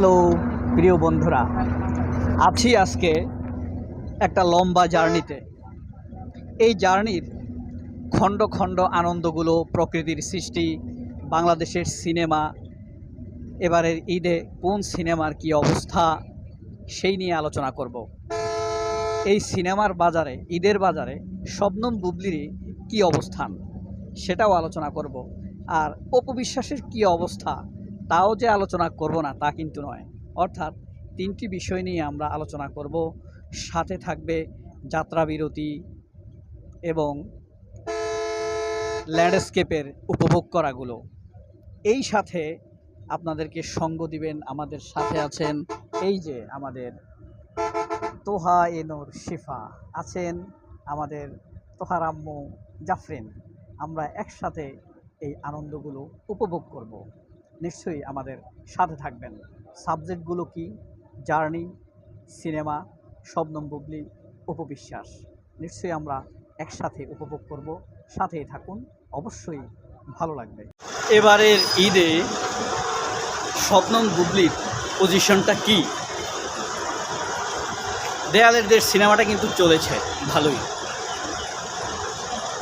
Hello, প্রিয় বন্ধুরা, আছি আজকে একটা লম্বা জার্নিতে। এই জার্নির খণ্ড খণ্ড আনন্দগুলো, প্রকৃতির সৃষ্টি, বাংলাদেশের সিনেমা, এবারের ঈদে কোন সিনেমার কি অবস্থা, সেই নিয়ে আলোচনা করব। এই সিনেমার বাজারে, ঈদের বাজারে শবনম বুবলিরই কি অবস্থান, সেটাও আলোচনা করব। আর অপবিশ্বাসের কি অবস্থা তাও যে আলোচনা করব না, তা কিন্তু নয়। অর্থাৎ তিনটি বিষয় নিয়ে আমরা আলোচনা করব। সাথে থাকবে যাত্রা বিরতি এবং ল্যান্ডস্কেপের উপভোগ করাগুলো। এই সাথে আপনাদেরকে সঙ্গ দিবেন আমাদের সাথে আছেন এই যে আমাদের তোহা এনোর শিফা, আছেন আমাদের তোহার আম্মু জাফরিন। আমরা একসাথে এই আনন্দগুলো উপভোগ করব। নিশ্চয়ই আমাদের সাথে থাকবেন। সাবজেক্টগুলো কি? জার্নি, সিনেমা, শবনম বুবলি, উপবিশ্বাস। নিশ্চয়ই আমরা একসাথে উপভোগ করব। সাথেই থাকুন। অবশ্যই ভালো লাগবে। এবারের ঈদে শবনম বুবলির পজিশনটা কি? দেয়ালের দেশ সিনেমাটা কিন্তু চলেছে। ভালোই।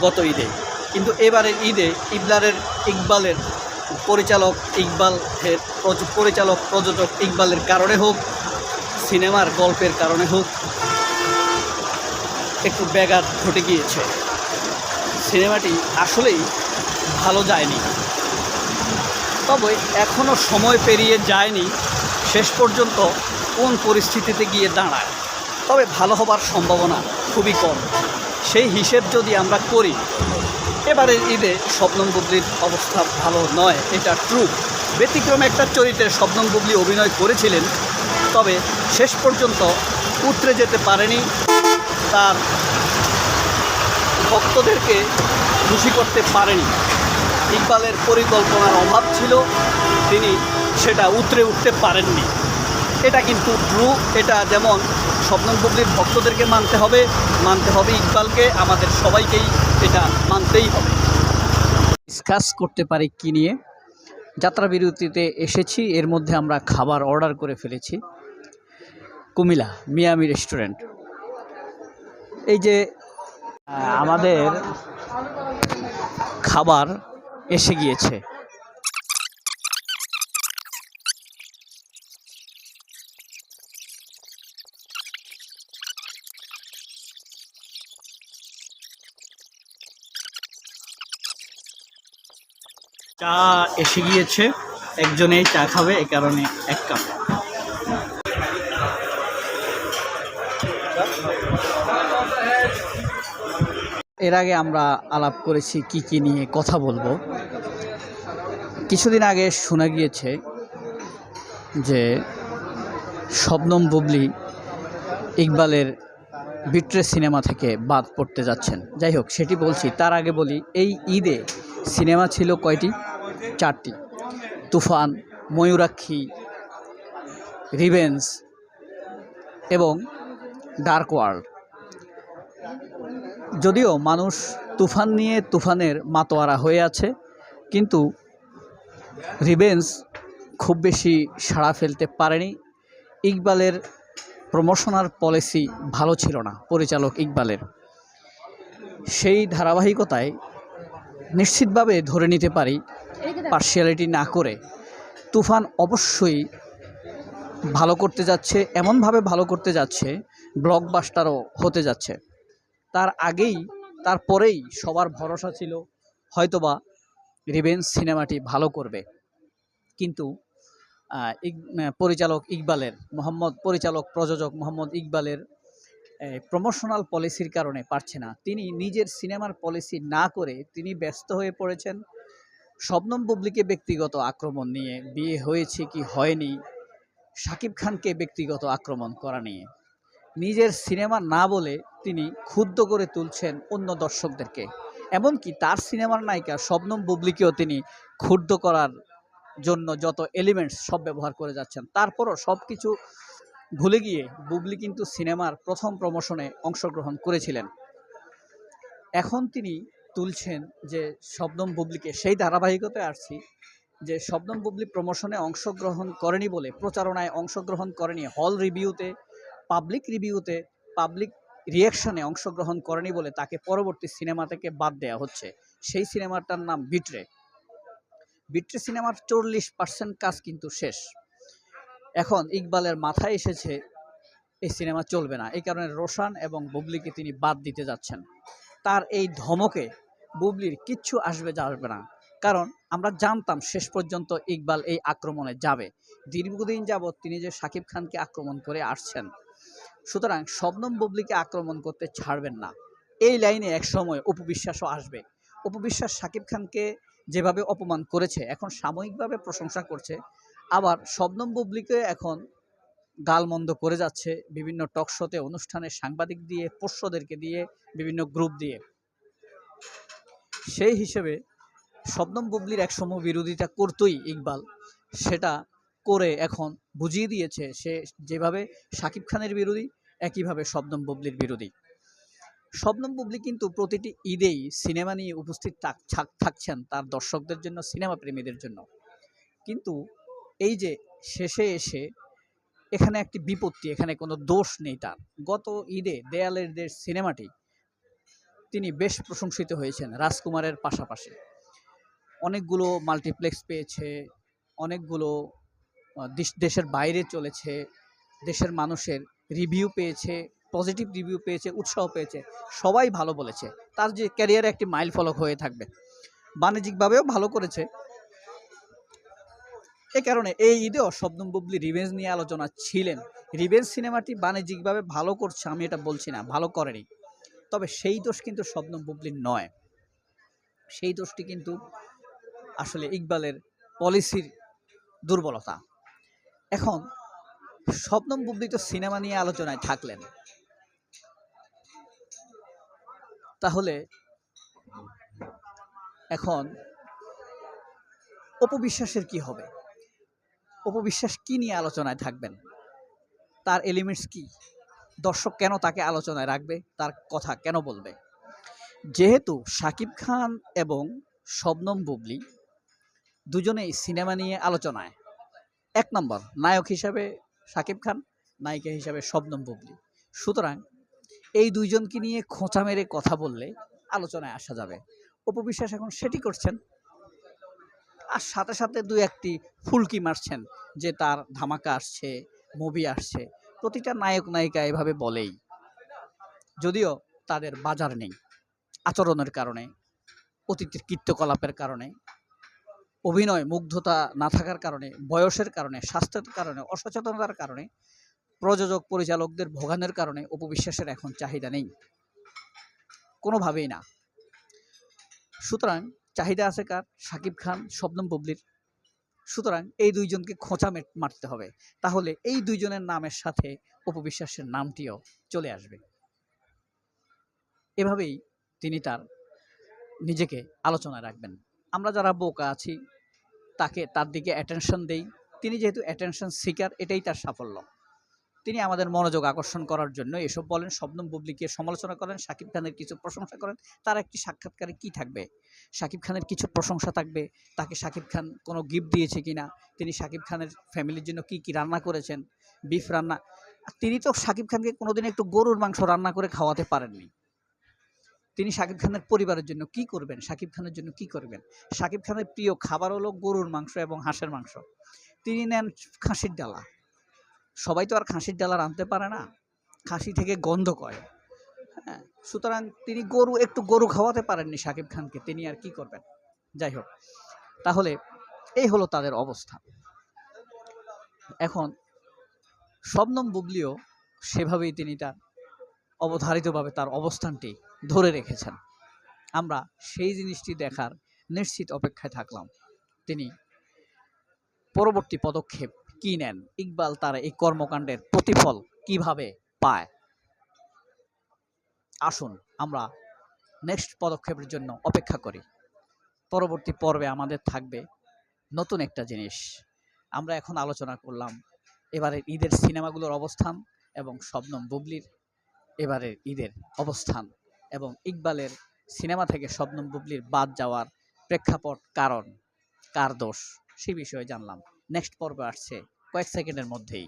গত ঈদে। কিন্তু এবারের ঈদে ইবলারের ইকবালের পরিচালক ইকবাল পরিচালক, প্রযোজক ইকবালের কারণে হোক, সিনেমার গল্পের কারণে হোক, একটু ব্যাঘাত ঘটে গিয়েছে। সিনেমাটি আসলেই ভালো যায়নি। তবে এখনও সময় পেরিয়ে যায়নি, শেষ পর্যন্ত কোন পরিস্থিতিতে গিয়ে দাঁড়ায়। তবে ভালো হবার সম্ভাবনা খুবই কম। সেই হিসেব যদি আমরা করি এবারের ঈদে শবনম বুবলির অবস্থা ভালো নয়, এটা ট্রু ব্যতিক্রমে একটা চরিত্রে শবনম বুবলি অভিনয় করেছিলেন, তবে শেষ পর্যন্ত উতরে যেতে পারেনি। তার ভক্তদেরকে খুশি করতে পারেনি। ইকবালের পরিকল্পনার অভাব ছিল, তিনি সেটা উতরে উঠতে পারেননি। এটা কিন্তু ট্রু এটা যেমন শবনম বুবলির ভক্তদেরকে মানতে হবে মানতে হবে ইকবালকে, আমাদের সবাইকেই। এটা মানতেই হবে। ডিসকাস করতে পারি কি নিয়ে? যাত্রা বিরতিতে এসেছি, এর মধ্যে আমরা খাবার অর্ডার করে ফেলেছি। কুমিলা মিয়ামি রেস্টুরেন্ট এই যে আমাদের খাবার এসে গিয়েছে। চা এসে গিয়েছে, একজনেই চা খাবে, এ কারণে এক কাপ। এর আগে আমরা আলাপ করেছি কি কি নিয়ে কথা বলব। কিছুদিন আগে শোনা গিয়েছে যে শবনম বুবলি ইকবালের বিট্রে সিনেমা থেকে বাদ পড়তে যাচ্ছেন। যাই হোক, সেটি বলছি। তার আগে বলি, এই ঈদে সিনেমা ছিল কয়টি? চারটি। তুফান, ময়ূরাক্ষী রিভেন্স এবং ডার্ক ওয়ার্ল্ড। যদিও মানুষ তুফান নিয়ে তুফানের মাতোয়ারা হয়ে আছে, কিন্তু রিভেন্স খুব বেশি সাড়া ফেলতে পারেনি। ইকবালের প্রমোশনাল পলিসি ভালো ছিল না, পরিচালক ইকবালের। সেই ধারাবাহিকতায় নিশ্চিতভাবে ধরে নিতে পারি পার্সিয়ালিটি না করে, তুফান অবশ্যই ভালো করতে যাচ্ছে, এমনভাবে ভালো করতে যাচ্ছে ব্লকবাস্টারও হতে যাচ্ছে। তার আগেই তারপরেই সবার ভরসা ছিল হয়তোবা রিভেন্স সিনেমাটি ভালো করবে। কিন্তু পরিচালক ইকবালের, মোহাম্মদ পরিচালক প্রযোজক মোহাম্মদ ইকবালের প্রমোশনাল পলিসির কারণে পারছে না। তিনি নিজের সিনেমার পলিসি না করে তিনি ব্যস্ত হয়ে পড়েছেন। শবনম বুবলিকে ব্যক্তিগত আক্রমণ নিয়ে বিয়ে হয়েছে কি হয়নি? শাকিব খানকে ব্যক্তিগত আক্রমণ করা নিয়ে। নিজের সিনেমা না বলে তিনি ক্ষুব্ধ করে তুলছেন অন্য দর্শকদেরকে। এমনকি তার সিনেমার নায়িকা শবনম বুবলিকেও তিনি ক্ষুব্ধ করার জন্য যত এলিমেন্টস সব ব্যবহার করে যাচ্ছেন, তারপরও সব কিছু ভুলে গিয়ে বুবলি কিন্তু সিনেমার প্রথম প্রমোশনে অংশগ্রহণ করেছিলেন। এখন তিনি তুলছেন যে শবনম বুবলিকে, সেই ধারাবাহিকতায় আসছি যে শবনম বুবলি প্রমোশনে অংশগ্রহণ করেনি বলে, প্রচারণায় অংশগ্রহণ করেনি হল রিভিউতে পাবলিক রিভিউতে পাবলিক রিয়াকশনে অংশগ্রহণ করেনি বলে তাকে পরবর্তী সিনেমা থেকে বাদ দেওয়া হচ্ছে। সেই সিনেমাটার নাম বিট্রে বিট্রে সিনেমার চল্লিশ পার্সেন্ট কাজ কিন্তু শেষ। এখন ইকবালের মাথায় এসেছে, এই সিনেমা চলবে না। এই কারণে রোশান এবং বুবলিকে তিনি বাদ দিতে যাচ্ছেন। তার এই ধমকে বুবলির কিচ্ছু আসবে যাবে না। কারণ আমরা জানতাম শেষ পর্যন্ত ইকবাল এই আক্রমণে যাবে। দীর্ঘদিন যাবৎ তিনি যে শাকিব খানকে আক্রমণ করে আসছেন, সুতরাং শবনম বুবলিকে আক্রমণ করতে ছাড়বেন না। এই লাইনে একসময় উপবিশ্বাসও আসবে। উপবিশ্বাস শাকিব খানকে যেভাবে অপমান করেছে, এখন সাময়িকভাবে প্রশংসা করছে। আবার শবনম বুবলিকে এখন গালমন্দ করে যাচ্ছে বিভিন্ন টক শোতে, অনুষ্ঠানে সাংবাদিক দিয়ে, পোষ্যদেরকে দিয়ে, বিভিন্ন গ্রুপ দিয়ে। সেই হিসেবে শবনম বুবলির একসময় বিরোধিতা করতই ইকবাল। সেটা করে এখন বুঝিয়ে দিয়েছে সে যেভাবে শাকিব খানের বিরোধী, একইভাবে শবনম বুবলির বিরোধী। শবনম বুবলি কিন্তু প্রতিটি ঈদেই সিনেমা নিয়ে উপস্থিত থাক- থাক- থাকছেন তার দর্শকদের জন্য, সিনেমা প্রেমীদের জন্য। কিন্তু এই যে শেষে এসে এখানে একটি বিপত্তি, এখানে কোনো দোষ নেই তার। গত ঈদে দেয়ালের দেশ সিনেমাটি তিনি বেশ প্রশংসিত হয়েছেন রাজকুমারের পাশাপাশি। অনেকগুলো মাল্টিপ্লেক্স পেয়েছে, অনেকগুলো দেশ- দেশের বাইরে চলেছে, দেশের মানুষের রিভিউ পেয়েছে পজিটিভ রিভিউ পেয়েছে, উৎসাহ পেয়েছে, সবাই ভালো বলেছে। তার যে ক্যারিয়ারে একটি মাইল ফলক হয়ে থাকবে, বাণিজ্যিকভাবেও ভালো করেছে। এ কারণে এই ঈদেও শবনম বুবলি রিভেঞ্জ নিয়ে আলোচনা ছিলেন। রিভেঞ্জ সিনেমাটি বাণিজ্যিকভাবে ভালো করছে, আমি এটা বলছি না, ভালো করেনি। তবে সেই দোষ কিন্তু শবনম বুবলির নয়। সেই দোষটি কিন্তু আসলে ইকবালের পলিসির দুর্বলতা। এখন, শবনম বুবলি তো সিনেমা নিয়ে আলোচনায় থাকলেন। তাহলে এখন অপবিশ্বাসের কি হবে? অপবিশ্বাস কি নিয়ে আলোচনায় থাকবেন? তার এলিমেন্টস কি? দর্শক কেন তাকে আলোচনায় রাখবে? তার কথা কেন বলবে? যেহেতু শাকিব খান এবং শবনম বুবলি দুজনেই সিনেমা নিয়ে আলোচনায়, এক নম্বর নায়ক হিসাবে শাকিব খান, নায়িকা হিসাবে শবনম বুবলি। সুতরাং এই দুইজনকে নিয়ে খোঁচা মেরে কথা বললে আলোচনায় আসা যাবে। অপবিশ্বাস এখন সেটি করছেন আর সাথে সাথে দু একটি ফুলকি মারছেন যে তার ধামাকা আসছে, মুভি আসছে। প্রতিটা নায়ক, নায়িকা এভাবে বলেই। যদিও তাদের বাজার নেই আচরণের কারণে, অতীতের কীর্তকলাপের কারণে, অভিনয় মুগ্ধতা না থাকার কারণে, বয়সের কারণে, স্বাস্থ্যের কারণে, অসচেতনতার কারণে, প্রযোজক, পরিচালকদের ভোগানের কারণে উপবিশ্বাসের এখন চাহিদা নেই। কোনোভাবেই না। সুতরাং চাহিদা আছে কার? শাকিব খান, শবনম বুবলির সুতরাং এই দুইজনকে খোঁচা মারতে হবে। তাহলে এই দুইজনের নামের সাথে উপবিশ্বাসের নামটিও চলে আসবে। এভাবেই তিনি তার নিজেকে আলোচনায় রাখবেন। আমরা যারা বোকা আছি, তাকে তার দিকে অ্যাটেনশন দেই। তিনি যেহেতু অ্যাটেনশন সিকার এটাই তার সাফল্য। তিনি আমাদের মনোযোগ আকর্ষণ করার জন্য এসব বলেন, শবনম বুবলিকে সমালোচনা করেন, শাকিব খানের কিছু প্রশংসা করেন। তার একটি সাক্ষাৎকারে কি থাকবে? শাকিব খানের কিছু প্রশংসা থাকবে? তাকে শাকিব খান কোনো গিফট দিয়েছে কিনা তিনি শাকিব খানের ফ্যামিলির জন্য কি কি রান্না করেছেন? বিফ রান্না। তিনি তো শাকিব খানকে কোনোদিন একটু গরুর মাংস রান্না করে খাওয়াতে পারেননি। তিনি শাকিব খানের পরিবারের জন্য কি করবেন? শাকিব খানের জন্য কি করবেন? শাকিব খানের প্রিয় খাবার হলো গরুর মাংস এবং হাঁসের মাংস। তিনি নেন খাসির ডালা। সবাই তো আর খাসির ডালা রাঁধতে পারে না। খাসি থেকে গন্ধ করে হ্যাঁ সুতরাং তিনি গরু, একটু গরু খাওয়াতে পারেননি সাকিব খানকে। তিনি আর কি করবেন? যাই হোক, তাহলে এই হলো তাদের অবস্থা। এখন শবনম বুবলিও সেভাবেই তিনি তার অবধারিতভাবে তার অবস্থানটি ধরে রেখেছেন। আমরা সেই জিনিসটি দেখার নিশ্চিত অপেক্ষায় থাকলাম। তিনি পরবর্তী পদক্ষেপ কি নেন? ইকবাল তার এই কর্মকাণ্ডের প্রতিফল কীভাবে পায়? আসুন, আমরা নেক্সট পদক্ষেপের জন্য অপেক্ষা করি। পরবর্তী পর্বে আমাদের থাকবে নতুন একটা জিনিস। আমরা এখন আলোচনা করলাম এবারের ঈদের সিনেমাগুলোর অবস্থান এবং শবনম বুবলির এবারের ঈদের অবস্থান এবং ইকবালের সিনেমা থেকে শবনম বুবলির বাদ যাওয়ার প্রেক্ষাপট কারণ, কার দোষ, সে বিষয়ে জানলাম। নেক্সট পর্ব আসছে কয়েক সেকেন্ডের মধ্যেই।